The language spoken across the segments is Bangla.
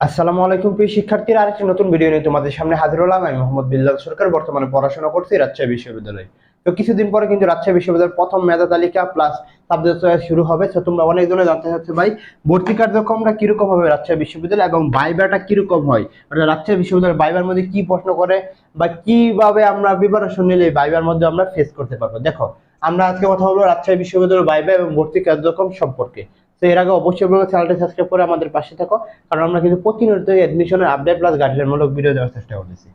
আসসালামু আলাইকুম, প্রিয় শিক্ষার্থীরা। আরেকটি নতুন ভিডিও নিয়ে তোমাদের সামনে হাজির হলাম। আমি মোহাম্মদ বিল্লাল সরকার, বর্তমানে পড়াশোনা করছি রাজশাহী বিশ্ববিদ্যালয়ে। তো কিছুদিন পরে কিন্তু রাজশাহী বিশ্ববিদ্যালয়ের প্রথম মেধা তালিকা প্লাস সাবজেক্ট শুরু হবে। তো তোমরা অনেকজনে জানতে চাচ্ছো, ভাই, ভর্তি কার্যক্রমটা কীরকম হবে রাজশাহী বিশ্ববিদ্যালয় এবং বাইবাটা কীরকম হয়? অর্থাৎ রাজশাহী বিশ্ববিদ্যালয়ের বাইবার মধ্যে কি প্রশ্ন করে বা কীভাবে আমরা প্রিপারেশন নিলে বাইবার মধ্যে আমরা ফেস করতে পারব? দেখো, আমরা আজকে কথা বলব রাজশাহী বিশ্ববিদ্যালয়ের বাইবা এবং ভর্তি কার্যক্রম সম্পর্কে। তো এর আগে অবশ্যই বলব চ্যানেলটা সাবস্ক্রাইব করে আমাদের পাশে থাকো, কারণ আমরা কিন্তু প্রতিনিয়ত অ্যাডমিশনের আপডেট প্লাস গাইডলাইনমূলক ভিডিও দেওয়ার চেষ্টা করতেছি।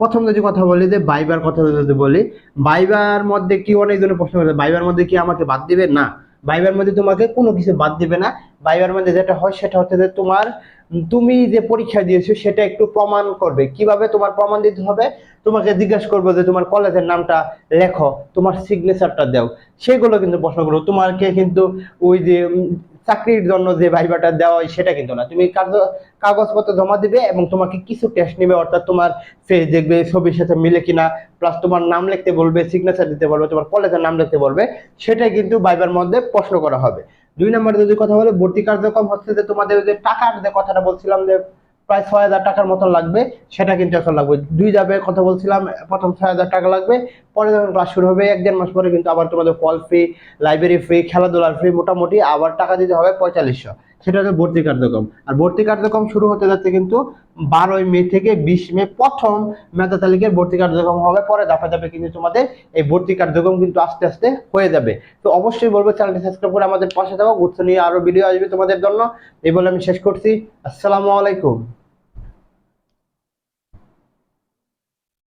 প্রথম যদি কথা বলি যে বাইবার কথা যদি বলি বাইবার মধ্যে কি অনেক ধরনের প্রশ্ন করে বাইবার মধ্যে কি আমাকে বাদ দিবে? না। বাইবার মধ্যে তোমাকে কোনো কিছু বাদ দিবে না। বাইবার মধ্যে যেটা হয় সেটা হচ্ছে যে তোমার, তুমি যে পরীক্ষা দিয়েছ সেটা একটু প্রমাণ করবে। কীভাবে তোমার প্রমাণ দিতে হবে? তোমাকে জিজ্ঞাসা করব যে তোমার কলেজের নামটা লেখো, তোমার সিগনেচারটা দাও। সেগুলো কিন্তু প্রশ্ন প্রশ্নগুলো তোমাকে কিন্তু ওই যে চাকরির জন্য যে ভাইবাটা দেওয়া হয় সেটা কিন্তু না। তুমি কাগজ, কাগজপত্র জমা দিবে এবং তোমাকে কিছু ক্যাশ নেবে, অর্থাৎ তোমার ফেস দেখবে, ছবির সাথে মিলে কিনা প্লাস তোমার নাম লিখতে বলবে সিগনেচার দিতে বলবে, তোমার কলেজের নাম লিখতে বলবে, সেটাই কিন্তু ভাইবার মধ্যে প্রশ্ন করা হবে। দুই নম্বরে যদি কথা বলে, ভর্তি কার্যক্রম হচ্ছে যে তোমাদের যে টাকার যে কথাটা বলছিলাম যে প্রায় ছয় হাজার টাকার মতন লাগবে, সেটা কিন্তু এখন লাগবে। দুই যাবে কথা বলছিলাম, প্রথম ছয় হাজার টাকা লাগবে, পরে যখন ক্লাস শুরু হবে, এক দেড় মাস পরে কিন্তু আবার তোমাদের কল ফ্রি লাইব্রেরি ফ্রি খেলাধুলার ফ্রি মোটামুটি আবার টাকা দিতে হবে পঁয়তাল্লিশশো। সেটা হচ্ছে ভর্তি কার্যক্রম। আর ভর্তি কার্যক্রম শুরু হতে যাচ্ছে কিন্তু বারোই মে থেকে বিশ মে প্রথম মেধা তালিকার ভর্তি কার্যক্রম হবে। পরে ধাপে ধাপে কিন্তু তোমাদের এই ভর্তি কার্যক্রম কিন্তু আস্তে আস্তে হয়ে যাবে। তো অবশ্যই বলব চ্যানেলটি সাবস্ক্রাইব করে আমাদের পাশে থাকো। গুচ্ছ নিয়ে আরও ভিডিও আসবে তোমাদের জন্য। এই বলে আমি শেষ করছি। আসসালামু আলাইকুম।